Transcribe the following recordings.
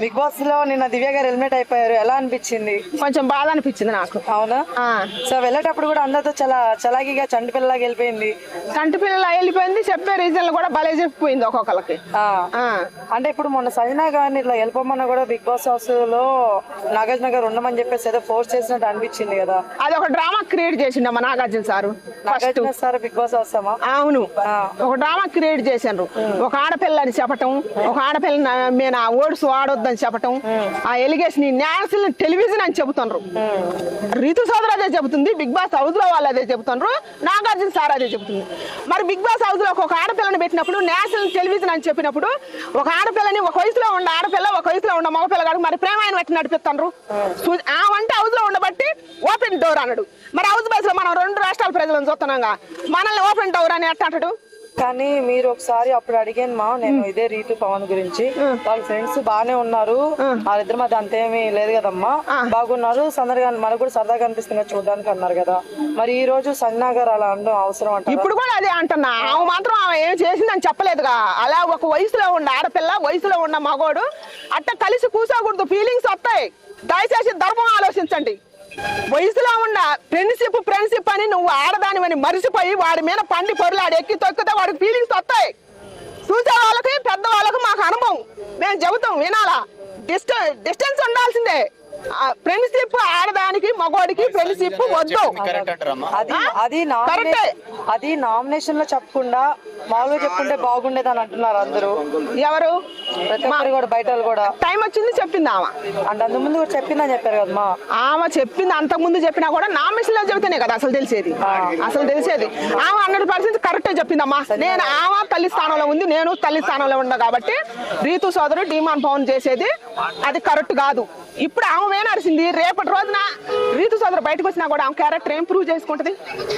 Big బాస్లో నిన్న దివ్య గారు హెల్మెట్ అయిపోయారు. ఎలా అనిపించింది? కొంచెం బాధ అనిపించింది నాకు. అవునా? సో వెళ్ళేటప్పుడు కూడా అందరితో చాలా చలాగిగా చంటి పిల్లలాగా వెళ్ళిపోయింది. కంటి పిల్లలు వెళ్ళిపోయింది. చెప్పే రీజన్లు కూడా భలే చెప్పిపోయింది ఒక్కొక్కరికి అంటే ఇప్పుడు మొన్న సజనా గారిని ఇట్లా వెళ్ళిపోమన్నా కూడా బిగ్ బాస్ హౌస్లో నాగార్జున గారు ఉండమని చెప్పేసి ఏదో ఫోర్స్ చేసినట్టు అనిపించింది కదా. అది ఒక డ్రామా క్రియేట్ చేసిండు అమ్మ Nagarjuna sir Nagarjuna sir Big Boss అవసరమా అవును. ఒక డ్రామా క్రియేట్ చేశారు. ఒక ఆడపిల్లని చెప్పటం ఒక ఆడపిల్లని నేను ఆ ఓడ్స్ వాడొద్దని చెప్పటం ఆ ఎలిగేషన్ నేషనల్ టెలివిజన్ అని చెబుతున్నారు రీతు సోదరు అదే చెబుతుంది బిగ్ బాస్ హౌస్లో వాళ్ళు అదే చెబుతున్నారు నాగార్జున సార్ అదే చెబుతుంది. మరి బిగ్ బాస్ హౌస్లో ఒక ఆడపిల్లని పెట్టినప్పుడు నేషనల్ టెలివిజన్ అని చెప్పినప్పుడు ఒక ఆడపిల్లని ఒక వయసులో ఉన్న ఆడపిల్ల ఒక వయసులో ఉన్న మగపిల్ల కాదు మరి ప్రేమ ఆయన పెట్టి నడిపిస్తున్నారు ఆ వంట హౌస్లో ఉండబట్టి ఓపెన్ డోర్ అన్నాడు. మరి హౌస్ బస్లో మనం రెండు రాష్ట్రాల ప్రజలను చూస్తున్నాగా మనల్ని ఓపెన్ డోర్ అని ఎట్ట అంటాడు? కానీ మీరు ఒకసారి అప్పుడు అడిగాను మా నేను ఇదే రీతు పవన్ గురించి. వాళ్ళ ఫ్రెండ్స్ బాగానే ఉన్నారు. వాళ్ళిద్దరి మధ్య అంతేమీ లేదు కదమ్మా. బాగున్నారు. సందర్గా మనకు కూడా సరదాగా అనిపిస్తుంది చూడడానికి అన్నారు కదా. మరి ఈ రోజు సంజ్ఞా గారు అలా అనడం అవసరం అంటారు? ఇప్పుడు కూడా అదే అంటున్నా. ఆమె మాత్రం ఆమె ఏం చేసిందని చెప్పలేదుగా. అలా ఒక వయసులో ఉన్న ఆడపిల్ల వయసులో ఉన్న మగోడు అట్ట కలిసి కూసోకూడదు. ఫీలింగ్స్ వస్తాయి. దయచేసి ధర్మం ఆలోచించండి. వయసులో ఉన్న ఫ్రెండ్షిప్ ఫ్రెండ్షిప్ అని నువ్వు ఆడదానివని మరిసిపోయి వాడి మీద పండి పొరులాడు ఎక్కి తొక్కితే వాడికి ఫీలింగ్స్ వస్తాయి. చూసే వాళ్ళకి పెద్ద వాళ్ళకి మాకు అనుభవం. మేము చెబుతాం వినాలా? డిస్టెన్స్ డిస్టెన్స్ ఉండాల్సిందే. ఫ్రెండ్షిప్ ఆడదానికి మగోడికి ఫ్రెండ్షిప్ వద్దు. అది? అది కరెక్టే. నామినేషన్ అది నామినేషన్లో చెప్పకుండా మామూలుగా చెప్పుకుంటే బాగుండేది అని అంటున్నారు అందరూ. ఎవరు? ప్రతి ఒక్కరు కూడా బయట వాళ్ళు కూడా. టైం వచ్చింది చెప్పింది ఆమె. అంటే అంత ముందు కూడా చెప్పిందని చెప్పారు కదమ్మా. ఆమె చెప్పింది అంతకు ముందు చెప్పినా కూడా నా మిషన్లో చెబితేనే కదా అసలు తెలిసేది. అసలు తెలిసేది. ఆమె హండ్రెడ్ పర్సెంట్ కరెక్టే చెప్పిందమ్మా నేను ఆమె తల్లి స్థానంలో ఉంది నేను తల్లి స్థానంలో ఉన్నా కాబట్టి రీతు సోదరు డిమాండ్ పవన్ చేసేది. అది కరెక్ట్ కాదు. ఇప్పుడు ఆమె ఏం రేపటి రోజున రీతు సోదరు బయటకు వచ్చినా కూడా ఆమె క్యారెక్టర్ ఏం ప్రూవ్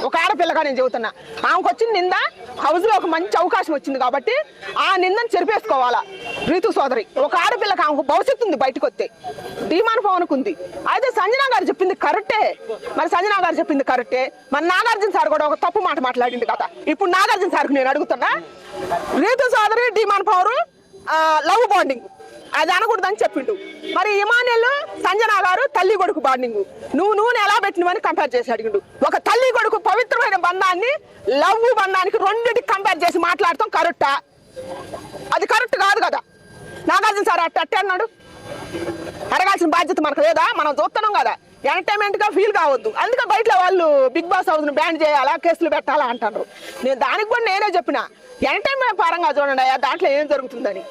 ఒక ఆడపిల్లగా నేను చెబుతున్నా. ఆమెకు వచ్చిన నింద హౌస్లో ఒక మంచి అవకాశం వచ్చింది కాబట్టి ఆ నిందను చెరిపేసుకోవాలా రీతు సోదరి. ఒక ఆడపిల్లకి ఆమెకు భవిష్యత్తు ఉంది బయటకు వస్తే. డిమాండ్ పవన్కు ఉంది. అయితే సంజనా గారు చెప్పింది కరెక్టే మరి సంజనా గారు చెప్పింది కరెక్టే మరి నాగార్జున సార్ కూడా ఒక తప్పు మాట మాట్లాడింది కదా. ఇప్పుడు నాగార్జున సార్కి నేను అడుగుతున్నా. రీతు సోదరి డిమాన్ పవర్ లవ్ బాండింగ్ అది అనకూడదని చెప్పిండు. మరి ఇమానుయల్ సంజన గారు తల్లి కొడుకు బాండింగ్. నువ్వు నూనె ఎలా పెట్టినవని కంపేర్ చేసి అడిగిండు. ఒక తల్లి కొడుకు పవిత్రమైన బంధాన్ని లవ్ బంధానికి రెండింటికి కంపేర్ చేసి మాట్లాడటం కరెక్టా అది కరెక్ట్ కాదు కదా? నాగార్జున సార్ అట్ట అట్టే అన్నాడు. అడగాల్సిన బాధ్యత మనకు లేదా? మనం చూస్తున్నాం కదా. ఎంటర్టైన్మెంట్గా ఫీల్ కావద్దు. అందుకే బయట వాళ్ళు బిగ్ బాస్ హౌస్ను బ్యాన్ చేయాలా కేసులు పెట్టాలా అంటారు. నేను దానికి కూడా నేనే చెప్పిన. ఎంటర్టైన్మెంట్ పరంగా చూడండి అయ్యా దాంట్లో ఏం జరుగుతుందని.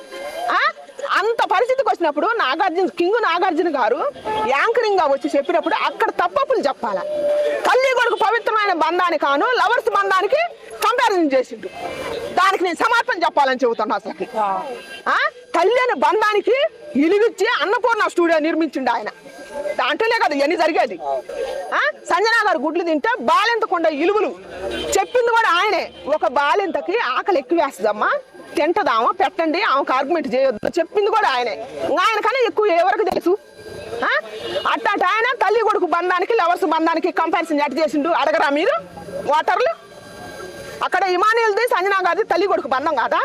అంత పరిస్థితికి వచ్చినప్పుడు నాగార్జున కింగ్ నాగార్జున గారు యాంకరింగ్గా వచ్చి చెప్పినప్పుడు అక్కడ తప్పప్పులు చెప్పాలా? తల్లి కొడుకు పవిత్రమైన బంధానికి కాను లవర్స్ బంధానికి కంపారిజన్ చేసిండు దానికి నేను సమార్పణ చెప్పాలని చెబుతున్నా అసలు ఆ. తల్లి అనే బంధానికి ఇలివిచ్చి అన్నపూర్ణ స్టూడియో నిర్మించిండు ఆయన. దాంట్లోనే కదా ఇవన్నీ జరిగేది. ఆ? సంజనా గారు గుడ్లు తింటే బాలింతకుండా ఇలువలు. చెప్పింది కూడా ఆయనే. ఒక బాలింతకి ఆకలి ఎక్కువ వేస్తుందమ్మా తింటదామా? పెట్టండి ఆమెకు ఆర్గ్యుమెంట్ చేయొద్దు. చెప్పింది కూడా ఆయనే. ఆయన కన్నా ఎక్కువ ఎవరికి తెలుసు? ఆ? అట్టాట ఆయన తల్లి కొడుకు బంధానికి లవర్స్ బంధానికి కంపారిజన్ ఎట్ చేసిండు? అడగరా మీరు? ఓటర్లు అక్కడ ఇమానియల్ది సంజనా గారిది తల్లి కొడుకు బంధం కాదా?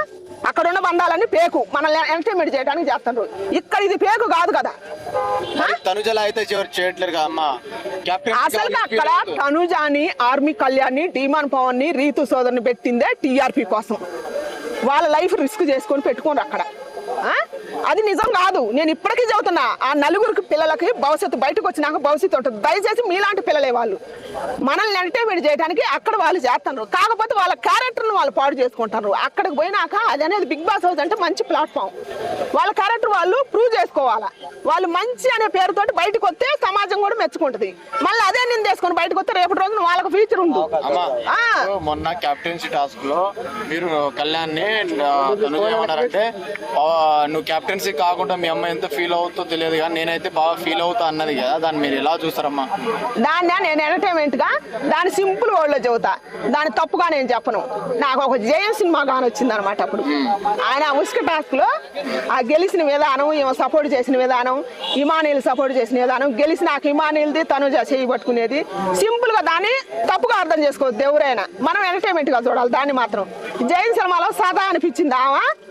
అక్కడ ఉన్న బంధాలన్నీ పేకు. మనల్ని ఎంటర్టైన్మెంట్ చేయడానికి చేస్తున్నారు ఇక్కడ ఇది పేకు కాదు కదా? తనుజల అయితే కదా అసలు అక్కడ తనుజాని ఆర్మీ కళ్యాణ్ని డీమాన్ పవన్ని రీతు సోదరిని పెట్టిందే టీఆర్పీ కోసం. వాళ్ళ లైఫ్ రిస్క్ చేసుకొని పెట్టుకోరు అక్కడ. అది నిజం కాదు. నేను ఇప్పటికీ చెబుతున్నా ఆ నలుగురికి పిల్లలకి భవిష్యత్తు బయటకు వచ్చినాక భవిష్యత్తు ఉంటుంది. దయచేసి మీలాంటి పిల్లలే వాళ్ళు. మనల్ని ఎంటర్టైన్మెంట్ చేయడానికి అక్కడ వాళ్ళు చేస్తున్నారు. కాకపోతే వాళ్ళ క్యారెక్టర్ను వాళ్ళు పాడు చేసుకుంటారు. అక్కడికి పోయినాక అది అనేది బిగ్ బాస్ హౌస్ అంటే మంచి ప్లాట్ఫామ్ వాళ్ళ క్యారెక్టర్ వాళ్ళు ప్రూవ్ చేసుకోవాలా? వాళ్ళు మంచి అనే పేరుతోటి బయటకు వస్తే సమాజం కూడా మెచ్చుకుంటది. మళ్ళీ అదే నిందేసుకొని బయటకు వస్తే రేపటి రోజున వాళ్ళకి ఫ్యూచర్ ఉంది అమ్మా ఆ. ఇప్పుడు మొన్న కెప్టెన్సీ టాస్క్లో మీరు కళ్యాణ్ని తనుజ ఏమన్నారంటే "ఆ, నువ్వు కెప్టెన్సీ కాకుండా మీ అమ్మ ఎంత ఫీల్ అవుతో తెలియదు కానీ నేనైతే బాగా ఫీల్ అవుతా అన్నది కదా. దాన్ని మీరు ఎలా చూస్తారమ్మా? దాన్ని నేను ఎంటర్టైన్మెంట్గా దాని సింపుల్ వర్డ్లో చెబుతా. దాని తప్పుగా నేను చెప్పను. నాకు ఒక జయం సినిమా గాని వచ్చింది అనమాట అప్పుడు. ఆయన ఉసుక టాస్క్లో ఆ గెలిచిన విధానం ఈమె సపోర్ట్ చేసిన విధానం ఇమానీలు సపోర్ట్ చేసిన విధానం గెలిచిన నాకు ఇమానీలది తను చేయి పట్టుకునేది. సింపుల్గా దాన్ని తప్పుగా అర్థం చేసుకోవద్దు ఎవరైనా. మనం ఎంటర్టైన్మెంట్గా చూడాలి దాన్ని మాత్రం. జైన్ సినిమాలో సదా అనిపించింది ఆమె.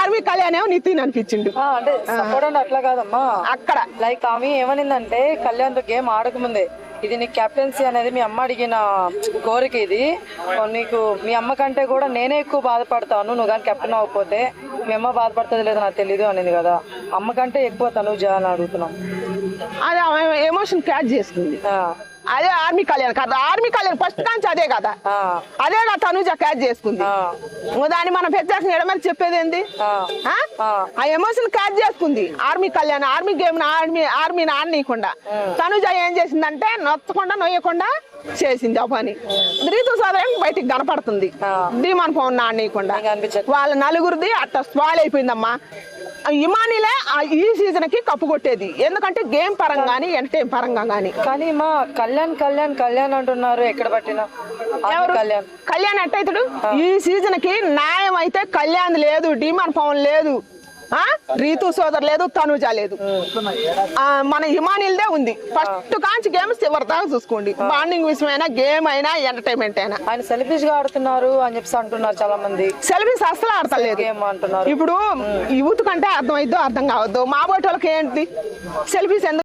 ఆర్మీ కళ్యాణ్ నితిన్ అనిపించిండు. అంటే సపోర్ట్ అంటే అట్లా కాదమ్మా. అక్కడ. లైక్ ఆమె ఏమనిందంటే కళ్యాణ్తో గేమ్ ఆడకముందే. ఇది నీ కెప్టెన్సీ అనేది మీ అమ్మ అడిగిన కోరిక ఇది. నీకు మీ అమ్మ కంటే కూడా నేనే ఎక్కువ బాధపడతాను. నువ్వు కానీ కెప్టెన్ అవ్వకపోతే మీ అమ్మ బాధపడుతుంది లేదో నాకు తెలియదు అనేది కదా. అమ్మ కంటే ఎక్కువ తనుజ అని అడుగుతున్నాం. అది ఎమోషన్ క్యాచ్ చేసుకుంది అదే ఆర్మీ కళ్యాణ్ కదా ఆర్మీ కళ్యాణ్ ఫస్ట్ కాంచి అదే కదా. అదే కదా తనుజ క్యాచ్ చేసుకుంది. దాన్ని మనం ప్రత్యేకంగా ఎడమని చెప్పేది ఏంది? ఆ, ఎమోషన్ క్యాచ్ చేసుకుంది army Kalyan army game army ఆర్మీని ఆడనీయకుండా తనుజ ఏం చేసిందంటే నొత్తకుండా నొయ్యకుండా చేసింది ఆ పని. రీతు సోదరం బయటికి కనపడుతుంది. ధీమాన్ పవన్ ఆడనీయకుండా వాళ్ళ నలుగురిది అట్ట స్పాయిల్ అయిపోయిందమ్మా. ఇమానిలే ఈ సీజన్కి కప్పు కొట్టేది. ఎందుకంటే గేమ్ పరంగా కానీ ఎంటర్టైన్ పరంగా కానీ కానీ మా కళ్యాణ్ కళ్యాణ్ కళ్యాణ్ అంటున్నారు ఎక్కడ పట్టినా. ఎవరు? కళ్యాణ్. కళ్యాణ్ ఎట్టయితాడు? ఈ సీజన్కి న్యాయం అయితే కళ్యాణ్ లేదు డిమాండ్ పవన్ లేదు. రీతు సోదర్ లేదు తనుజ లేదు. మన హిమానిల్దే ఉంది. ఫస్ట్ కాంచి గేమ్స్ చివరి దాకా చూసుకోండి బాండింగ్ విషయమైనా గేమ్ అయినా ఎంటర్టైన్మెంట్ అయినా. ఆయన సెల్ఫిష్గా ఆడుతున్నారు అని చెప్పి అంటున్నారు చాలా మంది సెల్ఫీస్ అసలు ఆడతలేదు ఇప్పుడు యూత్ కంటే అర్థం అయిద్దో అర్థం కావద్దు? మా బోటి వాళ్ళకి ఏంటి? సెల్ఫీస్ ఎందుకు